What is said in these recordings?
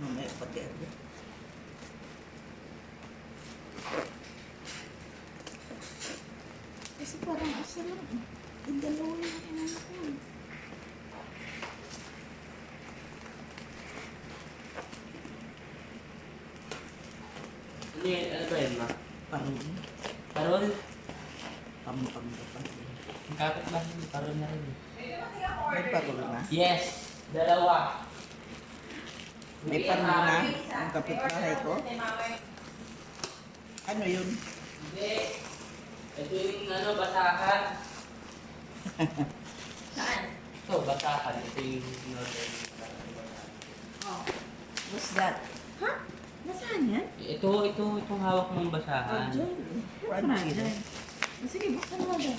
Mamaya pati ako. Kasi parang asa lang. eh. Yung dalawa yung kinala ko. eh. Ano yan? Ano ba yan, ma? Parol? pampanga pa. Ang kapit ba? Parol na rin. eh. May parol na. Yes! Dalawa. May parol na. Ang kapitbahay ko. Ano yun? Hindi. Ito yung ano, basahan. Saan? Ito, basahan. Ito yung northern. Oh. What's that? Ha? Nasaan yan? Ito, ito, itong hawak mong basahan. Fragile. Sige, buksan mo ba?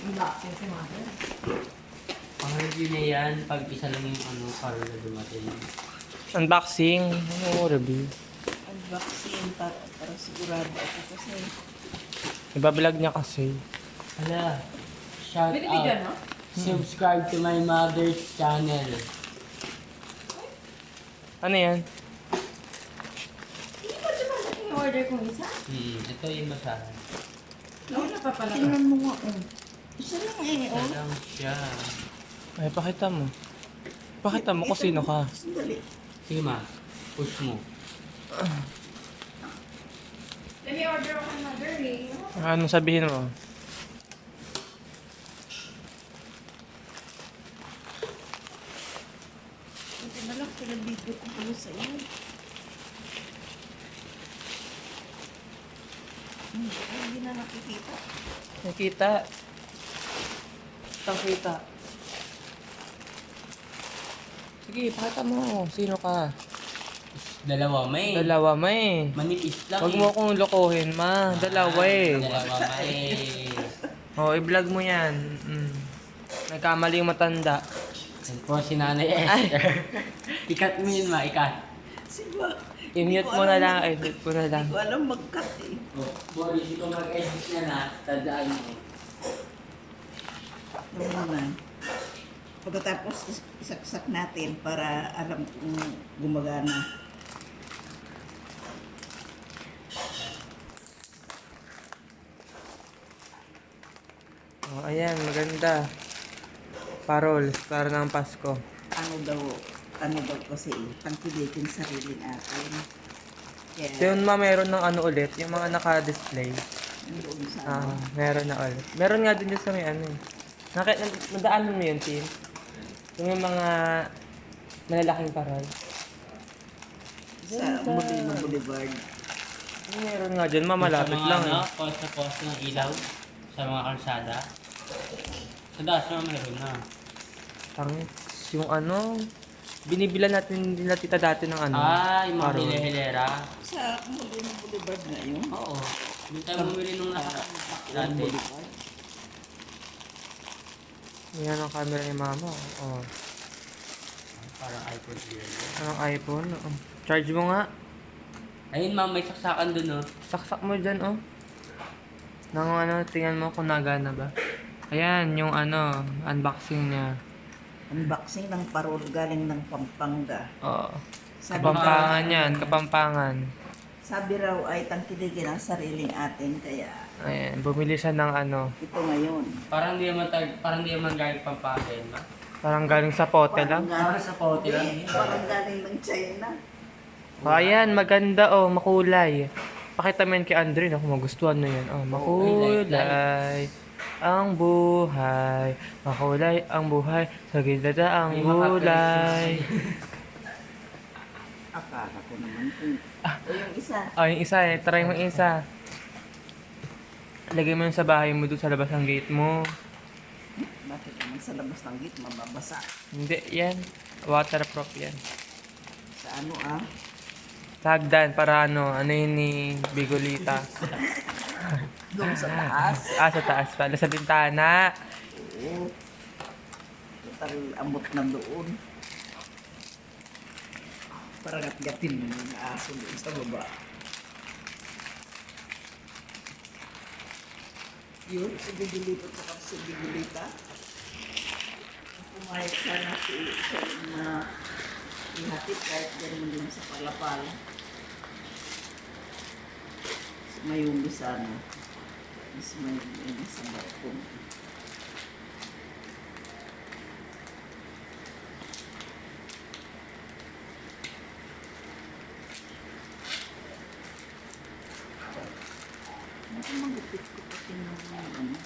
Unboxing si mother. Pang review na yan, pag isa lang yung ano, parol na dumating. Unboxing. Oo, review. Unboxing para, para sigurado ako kasi. Ibablog niya kasi. Hala, shout out. no? Subscribe to my mother's channel. Ano yan? Hindi ba diba yung order kong isa? Hmm, ito yung basahan. Nauna pa pala. Tingnan mo nga. Oh. Isa lang eh. Isa Oh. lang siya. Ay, pakita mo. Pakita mo kung sino ka. Sandali. Sige ma, push mo. Let me order ako ng mother eh. Ano sabihin mo? Ito na lang ko pala sa iyo. Hmm, hindi na nakikita. Nakita. Nakita. Sige, pakita mo. Sino ka? Dalawa may. Dalawa, may. Manipis lang Huwag eh. mo akong lokohin, ma. Dalawa eh. Dalawa may. Oo, i-vlog mo yan. Mm. Nagkamaling matanda. Yan po si Nanay Esther. ikat mo yun ma, ikat. Siguro. I-mute mo na lang. Ay, mute mo na lang. Hindi ko alam mag-cut eh. Oh, Boris, ikaw mag-edit na na, tandaan mo. Ito muna. Pagkatapos is- isaksak natin para alam kung gumagana. Oh, ayan, maganda. Parol, para ng Pasko. Ano daw, ano daw kasi, tangkilikin sarili natin. Kaya, Yun ma, meron ng ano ulit, yung mga naka-display. sa Ah, ano. meron na ulit. Meron nga din dyan sa may ano. eh. Naki, nad- nadaanan mo yun, Tim? Yung mga malalaking parol. Sa Molino Boulevard. Yung meron nga dyan, ma, malapit sa mga, lang Ano, eh. post na post ng ilaw sa mga kalsada. Sa daas naman meron na. Tangis. Yung ano, binibilan natin nila tita dati ng ano. ah, yung mga parol. Sa Molino Boulevard na yun. Oo. Hindi tayo bumili nung nasa dati. Boulevard. Yan ang camera ni mama. Oh. Parang iPhone yun. Anong iPhone? Oh. Charge mo nga. Ayun ma'am, may saksakan dun oh. Saksak mo dyan, oh. Nang ano, tingnan mo kung nagana ba. Ayan, yung ano, unboxing niya. Unboxing ng parol galing ng Pampanga. Oo. Sabi, Kapampangan yan, kapampangan. Sabi raw ay tangkilikin ang sariling atin. Kaya Ayan, bumili siya ng ano, ito ngayon. Parang di naman tag, parang di naman galing pampakin, ma. parang galing sa pote lang. Parang sa pote lang. Eh, Parang galing ng China. Oh, ayan, maganda, oh, makulay. Pakita mo yan kay Andre, naku, magustuhan na yan. Oh, makulay. Ang buhay, makulay ang buhay, sa gilid ang May mga gulay. Akala ko naman kung... O yung isa. Oh, yung isa eh. Try mo yung isa. Lagay mo yun sa bahay mo doon sa labas ng gate mo. Bakit naman sa labas ng gate mababasa? Hindi, yan. Waterproof yan. Sa ano ah? Sa hagdan, para ano, ano yun ni Bigolita. Doon sa taas. ah, sa taas pala. Sa bintana. Oo. Total amot na doon. Parang gat-gatin mo yung aso doon sa baba. Yun, si Bigilita at si Bigilita. May sana si siya na ihatid kahit ganun din sa palapal. Mayumi sana. Mas mayumi sa balkon. Baka magupit ko pati ng ano.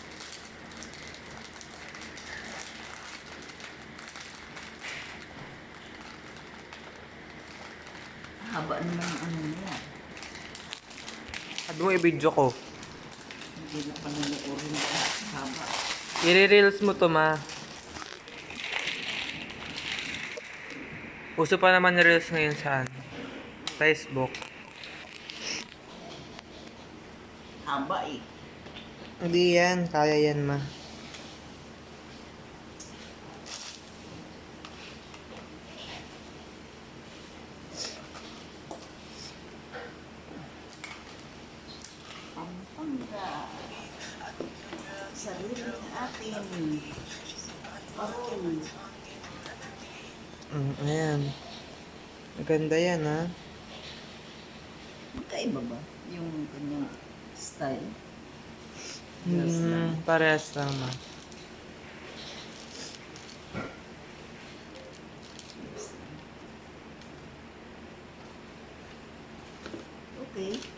Haba naman ang ano niya. Sabi mo i-video ko. Hindi na panunuorin ka. Haba. I-reels mo to, ma. Uso pa naman reels ngayon sa ano, Facebook. Haba eh. Hindi yan. Kaya yan, ma. Pampanga. Sarili ng atin. Parol. Mm, ayan. Maganda yan, ha? Magkaiba ba? Yung kanyang style. Lang. parehas lang, ma. Okay.